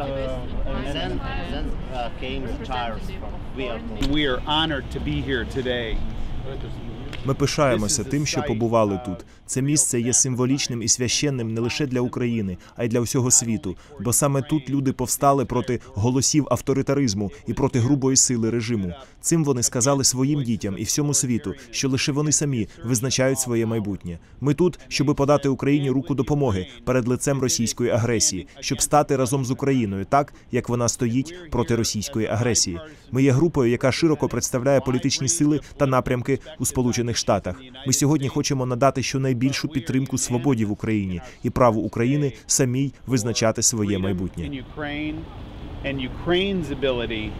uh, came the tires from Vietnam. We are honored to be here today. Ми пишаємося тим, що побували тут. Це місце є символічним і священним не лише для України, а й для всього світу. Бо саме тут люди повстали проти голосів авторитаризму і проти грубої сили режиму. Цим вони сказали своїм дітям і всьому світу, що лише вони самі визначають своє майбутнє. Ми тут, щоб подати Україні руку допомоги перед лицем російської агресії, щоб стати разом з Україною, так як вона стоїть проти російської агресії. Ми є групою, яка широко представляє політичні сили та напрямки у Сполучених Штатах. Ми сьогодні хочемо надати щонайбільшу підтримку свободі в Україні і праву України самій визначати своє майбутнє. And Ukraine's ability